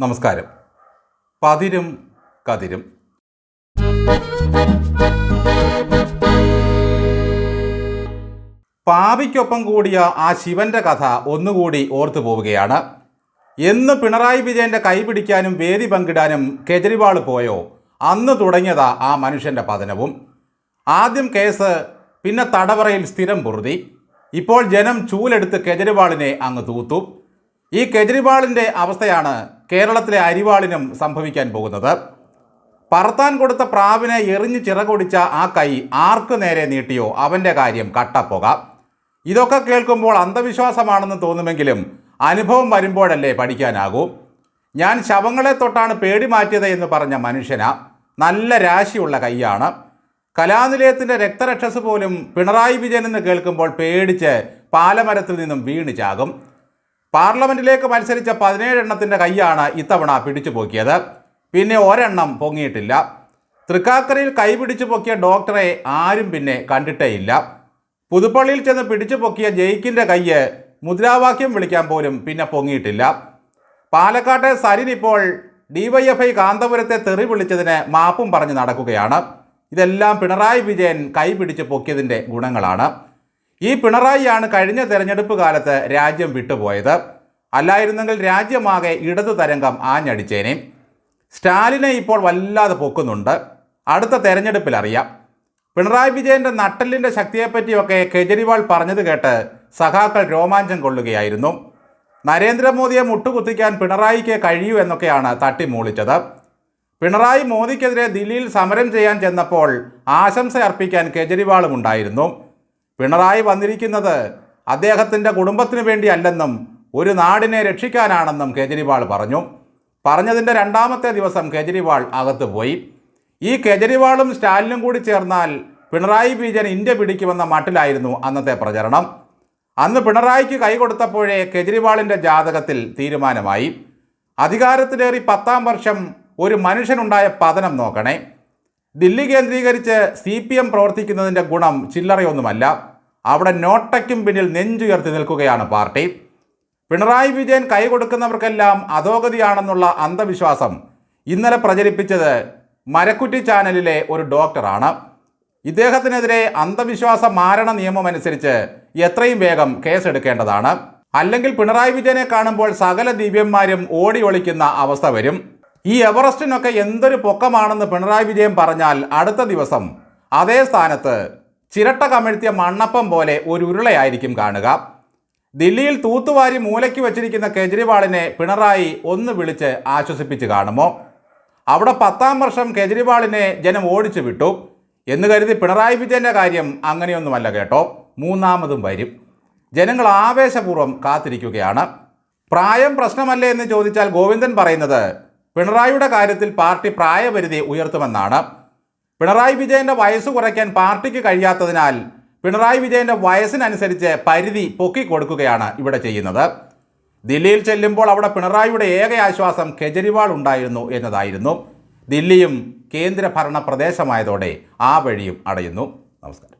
നമസ്കാരം. പതിരും കതിരും. പാപിക്കൊപ്പം കൂടിയ ആ ശിവന്റെ കഥ ഒന്നുകൂടി ഓർത്തു പോവുകയാണ്. എന്ന് പിണറായി വിജയന്റെ കൈപിടിക്കാനും വേദി പങ്കിടാനും കെജ്രിവാൾ പോയോ? അന്ന് തുടങ്ങിയതാ ആ മനുഷ്യന്റെ പതനവും. ആദ്യം കേസ് പിന്നെ തടവറയിൽ സ്ഥിരം പൊറുതി. ഇപ്പോൾ ജനം ചൂലെടുത്ത് കെജ്രിവാളിനെ അങ്ങ് തൂത്തു. ഈ കെജ്രിവാളിന്റെ അവസ്ഥയാണ് കേരളത്തിലെ അരിവാളിനും സംഭവിക്കാൻ പോകുന്നത്. പറത്താൻ കൊടുത്ത പ്രാവിനെ എറിഞ്ഞ് ചിറകൊടിച്ച ആ കൈ ആർക്ക് നേരെ നീട്ടിയോ അവന്റെ കാര്യം കട്ടപ്പുക. ഇതൊക്കെ കേൾക്കുമ്പോൾ അന്ധവിശ്വാസമാണെന്ന് തോന്നുമെങ്കിലും അനുഭവം വരുമ്പോഴല്ലേ പഠിക്കാനാകൂ. ഞാൻ ശവങ്ങളെ തൊട്ടാണ് പേടി മാറ്റിയത് എന്ന് പറഞ്ഞ മനുഷ്യന. നല്ല രാശിയുള്ള കൈയാണ്. കലാനിലയത്തിന്റെ രക്തരക്ഷസ് പോലും പിണറായി വിജയൻ എന്ന് കേൾക്കുമ്പോൾ പേടിച്ച് പാലമരത്തിൽ നിന്നും വീണ് ചാകും. പാർലമെന്റിലേക്ക് മത്സരിച്ച പതിനേഴെണ്ണത്തിന്റെ കൈയാണ് ഇത്തവണ പിടിച്ചു പൊക്കിയത്. പിന്നെ ഒരെണ്ണം പൊങ്ങിയിട്ടില്ല. തൃക്കാക്കരയിൽ കൈ പിടിച്ചു പൊക്കിയ ഡോക്ടറെ ആരും പിന്നെ കണ്ടിട്ടേയില്ല. പുതുപ്പള്ളിയിൽ ചെന്ന് പിടിച്ചു പൊക്കിയ ജയിക്കിന്റെ കൈയ്യ് മുദ്രാവാക്യം വിളിക്കാൻ പോലും പിന്നെ പൊങ്ങിയിട്ടില്ല. പാലക്കാട്ടെ സരിൻ ഇപ്പോൾ ഡിവൈഎഫ്ഐ കാന്തപുരത്തെ തെറി വിളിച്ചതിന് മാപ്പും പറഞ്ഞ് നടക്കുകയാണ്. ഇതെല്ലാം പിണറായി വിജയൻ കൈ പിടിച്ച് പൊക്കിയതിന്റെ ഗുണങ്ങളാണ്. ഈ പിണറായിയാണ് കഴിഞ്ഞ തെരഞ്ഞെടുപ്പ് കാലത്ത് രാജ്യം വിട്ടുപോയത്. അല്ലായിരുന്നെങ്കിൽ രാജ്യമാകെ ഇടതു തരംഗം ആഞ്ഞടിച്ചേനെ. സ്റ്റാലിനെ ഇപ്പോൾ വല്ലാതെ പൊക്കുന്നുണ്ട്. അടുത്ത തെരഞ്ഞെടുപ്പിൽ അറിയാം. പിണറായി വിജയന്റെ നട്ടലിന്റെ ശക്തിയെപ്പറ്റിയൊക്കെ കെജ്രിവാൾ പറഞ്ഞത് കേട്ട് സഖാക്കൾ രോമാഞ്ചം കൊള്ളുകയായിരുന്നു. നരേന്ദ്രമോദിയെ മുട്ടുകുത്തിക്കാൻ പിണറായിക്ക് കഴിയൂ എന്നൊക്കെയാണ് തട്ടിമൂളിച്ചത്. പിണറായി മോദിക്കെതിരെ ദില്ലിയിൽ സമരം ചെയ്യാൻ ചെന്നപ്പോൾ ആശംസ അർപ്പിക്കാൻ കെജ്രിവാളും ഉണ്ടായിരുന്നു. പിണറായി വന്നിരിക്കുന്നത് അദ്ദേഹത്തിന്റെ കുടുംബത്തിനു വേണ്ടിയല്ലെന്നും ഒരു നാടിനെ രക്ഷിക്കാനാണെന്നും കേജ്രിവാൾ പറഞ്ഞു. പറഞ്ഞതിന്റെ രണ്ടാമത്തെ ദിവസം കേജ്രിവാൾ അകത്ത് പോയി. ഈ കേജ്രിവാളും സ്റ്റാലിനും കൂടി ചേർന്നാൽ പിണറായി വിജയൻ ഇന്ത്യ പിടിക്കുമെന്ന മട്ടിലായിരുന്നു അന്നത്തെ പ്രചരണം. അന്ന് പിണറായിക്ക് കൈ കൊടുത്തപ്പോഴേ കേജ്രിവാളിന്റെ ജാതകത്തിൽ തീരുമാനമായി. അധികാരത്തിലേറി പത്താം വർഷം ഒരു മനുഷ്യനുണ്ടായ പതനം നോക്കണേ. ദില്ലി കേന്ദ്രീകരിച്ച് സി പി എം പ്രവർത്തിക്കുന്നതിന്റെ ഗുണം ചില്ലറയൊന്നുമല്ല. അവിടെ നോട്ടയ്ക്കും പിന്നിൽ നെഞ്ചുയർത്തി നിൽക്കുകയാണ് പാർട്ടി. പിണറായി വിജയൻ കൈകൊടുക്കുന്നവർക്കെല്ലാം അധോഗതിയാണെന്നുള്ള അന്ധവിശ്വാസം ഇന്നലെ പ്രചരിപ്പിച്ചത് മരക്കുറ്റി ചാനലിലെ ഒരു ഡോക്ടറാണ്. ഇദ്ദേഹത്തിനെതിരെ അന്ധവിശ്വാസ മാരണ നിയമം അനുസരിച്ച് എത്രയും വേഗം കേസെടുക്കേണ്ടതാണ്. അല്ലെങ്കിൽ പിണറായി വിജയനെ കാണുമ്പോൾ സകല ദിവ്യന്മാരും ഓടി ഒളിക്കുന്ന അവസ്ഥ വരും. ഈ എവറസ്റ്റിനൊക്കെ എന്തൊരു പൊക്കമാണെന്ന് പിണറായി വിജയൻ പറഞ്ഞാൽ അടുത്ത ദിവസം അതേ സ്ഥാനത്ത് ചിരട്ട കമിഴ്ത്തിയ മണ്ണപ്പം പോലെ ഒരു ഉരുളയായിരിക്കും കാണുക. ദില്ലിയിൽ തൂത്തുവാരി മൂലയ്ക്ക് വച്ചിരിക്കുന്ന കെജ്രിവാളിനെ പിണറായി ഒന്ന് വിളിച്ച് ആശ്വസിപ്പിച്ച് കാണുമോ? അവിടെ പത്താം വർഷം കെജ്രിവാളിനെ ജനം ഓടിച്ചു വിട്ടു. എന്ന് കരുതി പിണറായി വിജയന്റെ കാര്യം അങ്ങനെയൊന്നുമല്ല കേട്ടോ. മൂന്നാമതും വരും. ജനങ്ങൾ ആവേശപൂർവം കാത്തിരിക്കുകയാണ്. പ്രായം പ്രശ്നമല്ലേ എന്ന് ചോദിച്ചാൽ ഗോവിന്ദൻ പറയുന്നത് പിണറായിയുടെ കാര്യത്തിൽ പാർട്ടി പ്രായപരിധി ഉയർത്തുമെന്നാണ്. പിണറായി വിജയന്റെ വയസ്സ് കുറയ്ക്കാൻ പാർട്ടിക്ക് കഴിയാത്തതിനാൽ പിണറായി വിജയന്റെ വയസ്സിനനുസരിച്ച് പരിധി പൊക്കിക്കൊടുക്കുകയാണ് ഇവിടെ ചെയ്യുന്നത്. ദില്ലിയിൽ ചെല്ലുമ്പോൾ അവിടെ പിണറായിയുടെ ഏക ആശ്വാസം കെജ്രിവാൾ ഉണ്ടായിരുന്നു എന്നതായിരുന്നു. ദില്ലിയും കേന്ദ്രഭരണ പ്രദേശമായതോടെ ആ വഴിയും അടയുന്നു. നമസ്കാരം.